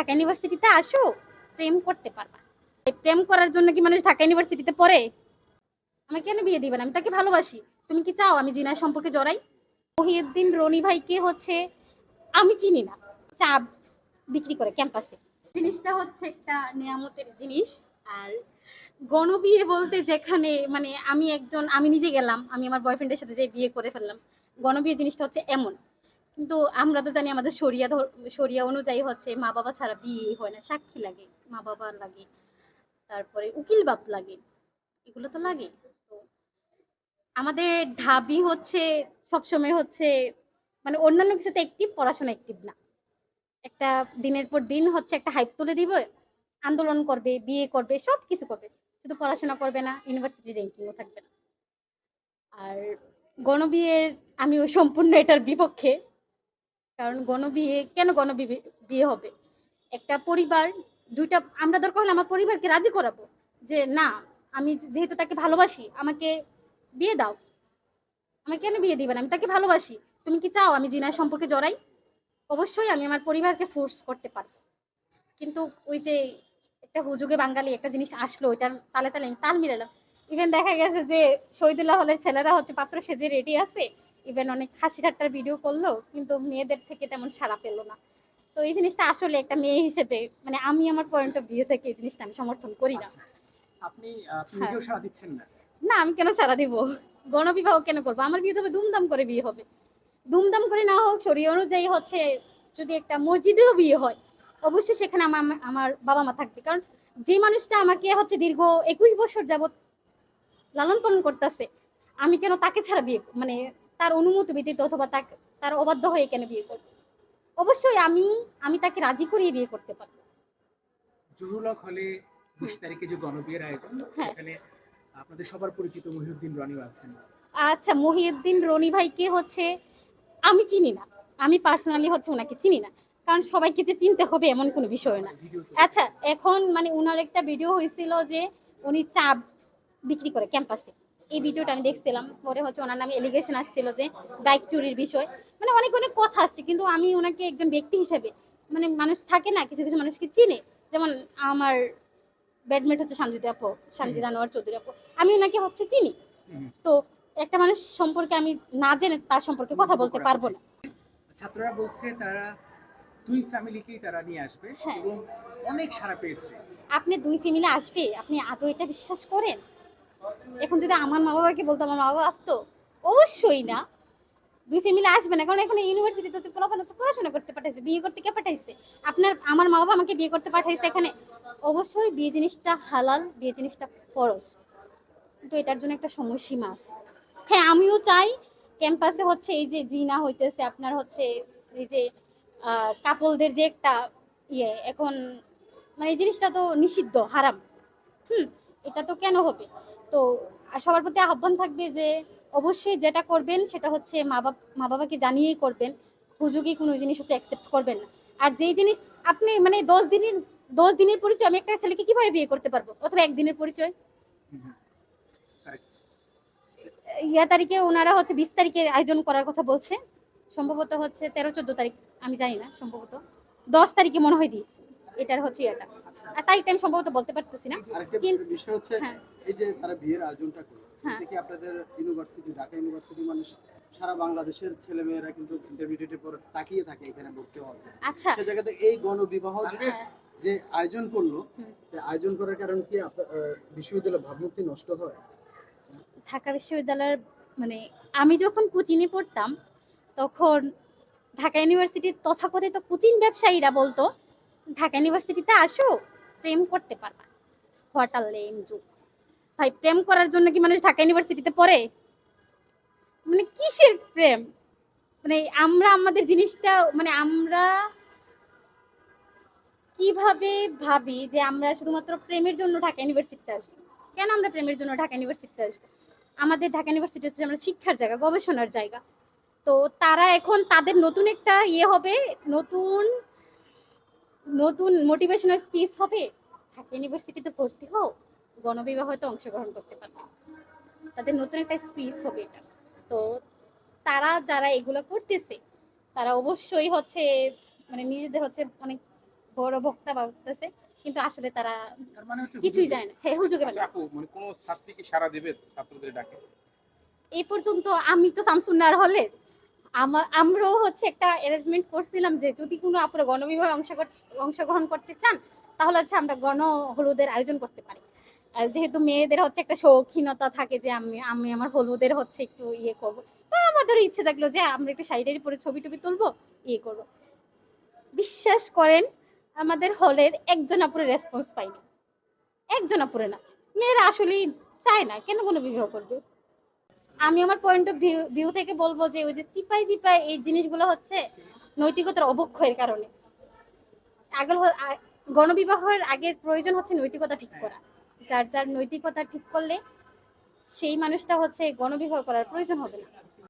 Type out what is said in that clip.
ঢাকা ইউনিভার্সিটিতে আসো, প্রেম করতে পারবা। প্রেম করার জন্য কি মানুষ ঢাকা ইউনিভার্সিটিতে পড়ে? আমাকে কেন বিয়ে দিবেন আমি তাকে ভালোবাসি। তুমি কি চাও আমি জিনার সম্পর্কে জড়াই? মহিউদ্দিন রনি ভাইকে হচ্ছে, আমি চিনি না। চা বিক্রি করে ক্যাম্পাসে। জিনিসটা হচ্ছে একটা নিয়ামতের জিনিস। আর গণবিয়ে বলতে যেখানে মানে আমি একজন, আমি নিজে গেলাম, আমি আমার বয়ফ্রেন্ডের সাথে যে বিয়ে করে ফেললাম, গণবিয়ে জিনিসটা হচ্ছে এমন। কিন্তু আমরা তো জানি আমাদের শরিয়া ধর- শরিয়া অনুযায়ী হচ্ছে মা বাবা ছাড়া বিয়ে হয় না, সাক্ষী লাগে মা বাবা লাগে, তারপরে উকিল বাপ লাগে, এগুলো তো লাগে। তো আমাদের ঢাবি হচ্ছে সবসময় হচ্ছে মানে অন্যান্য কিছুতে অ্যাক্টিভ পড়াশোনা অ্যাক্টিভ না। একটা দিনের পর দিন হচ্ছে একটা হাইপ তুলে দিব, আন্দোলন করবে, বিয়ে করবে সব কিছু করবে। শুধু পড়াশোনা করবে না ইউনিভার্সিটি র্যাঙ্কিংও থাকবে না। আর গণবিয়ের, আমিও সম্পূর্ণ এটার বিপক্ষে। কারণ গণবিয়ে, কেন গণবিয়ে বিয়ে হবে? একটা পরিবার, দুইটা, আমরা দরকার হলে আমার পরিবারকে রাজি করাবো যে না, আমি যেহেতু তাকে ভালোবাসি, আমাকে বিয়ে দাও। আমাকে কেন বিয়ে দিবেন আমি তাকে ভালোবাসি। তুমি কি চাও আমি জিনার সম্পর্কে জড়াই? অবশ্যই আমি আমার পরিবারকে ফোর্স করতে পারি কিন্তু ওই যে একটা হুজুগে বাঙালি একটা জিনিস আসলো, ওইটার তালে তালে আমি তাল মিলালাম। ইভেন দেখা গেছে যে শহীদুল্লাহ হলের ছেলেরা হচ্ছে, পাত্র সেজে রেডি আছে। ইভেন অনেক হাসি ঠাট্টার ভিডিও করল কিন্তু মেয়েদের থেকে তেমন সাড়া পেল না। তো এই জিনিসটা আসলে একটা মেয়ে হিসেবে মানে আমি আমার পয়েন্ট অফ ভিউ থেকে এই জিনিসটা আমি সমর্থন করি না। আচ্ছা, আপনি আপনি নিজেও সাড়া দিচ্ছেন না? না আমি কেন সারা দিব? গণবিবাহ কেন করব? আমার বিয়ে হবে দুমদাম করে বিয়ে হবে। দুমদাম করে না হোক শরীর অনুযায়ী হচ্ছে যদি একটা মসজিদেও বিয়ে হয় অবশ্যই সেখানে আমার আমার বাবা মা থাকবে। কারণ যে মানুষটা আমাকে হচ্ছে দীর্ঘ একুশ বছর যাবত লালন পালন করতেছে আমি কেন তাকে ছাড়া বিয়ে মানে তার অনুমতি ব্যতীত অথবা তাকে তার অবাধ্য হয়ে কেন বিয়ে করবে? অবশ্যই আমি আমি তাকে রাজি করিয়ে বিয়ে করতে পারব। জহুরুলক হলে বিশ তারিখে যে গণবিয়ের আয়োজন হ্যাঁ। সেখানে আপনাদের সবার পরিচিত মহিউদ্দিন রনিও আছেন। আচ্ছা মহিউদ্দিন রনি ভাইকে হচ্ছে আমি চিনি না। আমি পার্সোনালি হচ্ছে ওনাকে চিনি না। কারণ সবাইকে যে চিনতে হবে এমন কোনো বিষয় না। আচ্ছা এখন মানে উনার একটা ভিডিও হয়েছিল যে উনি চা বিক্রি করে ক্যাম্পাসে। এই ভিডিওটা আমি দেখছিলাম। পরে হচ্ছে ওনার নামে এলিগেশন আসছিল যে বাইক চুরির বিষয়। মানে অনেক অনেক কথা আসছে কিন্তু আমি ওনাকে একজন ব্যক্তি হিসেবে মানে মানুষ থাকে না কিছু কিছু মানুষকে চিনে। যেমন আমার ব্যাডমেট হচ্ছে সঞ্জিতা আপু সঞ্জিতা নোয়ার চৌধুরী আপু। আমি ওনাকে হচ্ছে চিনি। তো একটা মানুষ সম্পর্কে আমি না জেনে তার সম্পর্কে কথা বলতে পারব না। ছাত্ররা বলছে তারা দুই ফ্যামিলিকেই তারা নিয়ে আসবে হ্যাঁ। এবং অনেক সাড়া পেয়েছে। আপনি দুই ফ্যামিলি আসবে আপনি আদৌ এটা বিশ্বাস করেন? এখন যদি আমার মা বাবাকে বলতো আমার মা বাবা আসতো? অবশ্যই না। দুই ফ্যামিলি আসবে না, কারণ এখানে ইউনিভার্সিটিতে তো পড়াশোনা করতে পাঠাইছে, বিয়ে করতে কে পাঠাইছে? আপনার, আমার মা বাবা আমাকে বিয়ে করতে পাঠাইছে এখানে। অবশ্যই বিয়ে জিনিসটা হালাল, বিয়ে জিনিসটা ফরজ। কিন্তু এটার জন্য একটা সময়সীমা আছে। হ্যাঁ আমিও চাই ক্যাম্পাসে হচ্ছে এই যে জিনা হইতেছে, আপনার হচ্ছে এই যে কাপলদের যে একটা ইয়ে এখন মানে এই জিনিসটা তো নিষিদ্ধ, হারাম। হুম, এটা তো কেন হবে? তো সবার প্রতি আহ্বান থাকবে যে অবশ্যই যেটা করবেন সেটা হচ্ছে মা বাবা মা বাবাকে জানিয়েই করবেন। হুজুগি কোনো জিনিস হচ্ছে অ্যাকসেপ্ট করবেন না। আর যেই জিনিস আপনি মানে দশ দিনের দশ দিনের পরিচয় আমি একটা ছেলেকে কীভাবে বিয়ে করতে পারব? অথবা একদিনের পরিচয়? ইয়া তারিখে ওনারা হচ্ছে বিশ তারিখে আয়োজন করার কথা বলছে। সম্ভবত হচ্ছে তেরো, চোদ্দ তারিখ, আমি জানি না, সম্ভবত। দশ তারিখে মনে হয় দিয়েছে। এটার হচ্ছে ইয়েটা আচ্ছা তারিখটা আমি সম্ভবত বলতে পারতেছি না কিন্তু- বিষয় হচ্ছে হ্যাঁ। এই যে তারা বিয়ের আয়োজনটা করল হ্যাঁ। এতে কি আপনাদের ইউনিভার্সিটি ঢাকা ইউনিভার্সিটি মানুষ সারা বাংলাদেশের ছেলে মেয়েরা কিন্তু ইন্টারমিডিয়েটের পর তাকিয়ে থাকে এখানে ভর্তি হওয়ার। আচ্ছা সে জায়গাতে এই গণবিবাহ যে- হ্যাঁ, যে আয়োজন করল। আয়োজন করার কারণে কি বিশ্ববিদ্যালয়ের ভাবমূর্তি নষ্ট হয় ঢাকা বিশ্ববিদ্যালয়ের মানে আমি যখন কোচিনে পড়তাম তখন ঢাকা ইউনিভার্সিটির তথাকথিত কোচিং ব্যবসায়ীরা বলতো ঢাকা ইউনিভার্সিটিতে আসো, প্রেম করতে পারবা। হোয়াট আর লেম যুগ ভাই, প্রেম করার জন্য কি মানুষ ঢাকা ইউনিভার্সিটিতে পড়ে? মানে কিসের প্রেম? মানে আমরা, আমাদের জিনিসটা মানে আমরা কীভাবে ভাবি যে আমরা শুধুমাত্র প্রেমের জন্য ঢাকা ইউনিভার্সিটিতে আসব? কেন আমরা প্রেমের জন্য ঢাকা ইউনিভার্সিটিতে আসব? আমাদের ঢাকা ইউনিভার্সিটি হচ্ছে আমরা শিক্ষার জায়গা, গবেষণার জায়গা। তো তারা এখন তাদের নতুন একটা ইয়ে হবে, নতুন নতুন মোটিভেশনাল স্পিচ হবে? ঢাকা ইউনিভার্সিটিতে ভর্তি হও গণবিবাহতে অংশগ্রহণ করতে পারবে তাদের নতুন একটা স্পিচ হবে এটা। তো তারা যারা এগুলো করতেছে তারা অবশ্যই হচ্ছে মানে নিজেদের হচ্ছে অনেক বড় বক্তা ভাবতেছে কিন্তু আসলে তারা মানে কিছুই। জানে না। হ্যাঁ হুজুগে আচ্ছা মানে কোন ছাত্রী কি সারা দেবে ছাত্রদের ডাকে? এই পর্যন্ত আমি তো শামসুন্নার হলে আমরাও হচ্ছে একটা অ্যারেঞ্জমেন্ট করছিলাম যে যদি কোনো আপুরা গণবিভাগে অংশগ্রহণ করতে চান, তাহলে হচ্ছে আমরা গণ হলুদের আয়োজন করতে পারি। যেহেতু মেয়েদের হচ্ছে একটা শৌখিনতা থাকে যে আমি আমি আমার হলুদের হচ্ছে একটু ইয়ে করব। তো আমাদের ইচ্ছে থাকল যে আমরা একটু শাড়ি পরে ছবি টবি তুলবো ইয়ে করব। বিশ্বাস করেন, আমাদের হলের একজন আপুরে রেসপন্স পাইনি। একজন আপুরে না। মেয়েরা আসলেই চায় না, কেন কোনো বিবাহ করবে? আমি আমার পয়েন্ট অফ ভিউ থেকে বলব যে ওই যে চিপাই চিপাই এই জিনিসগুলো হচ্ছে নৈতিকতার অবক্ষয়ের কারণে। আগে গণবিবাহের আগে প্রয়োজন হচ্ছে নৈতিকতা ঠিক করা। যার যার নৈতিকতা ঠিক করলে সেই মানুষটা হচ্ছে গণবিবাহ করার প্রয়োজন হবে না।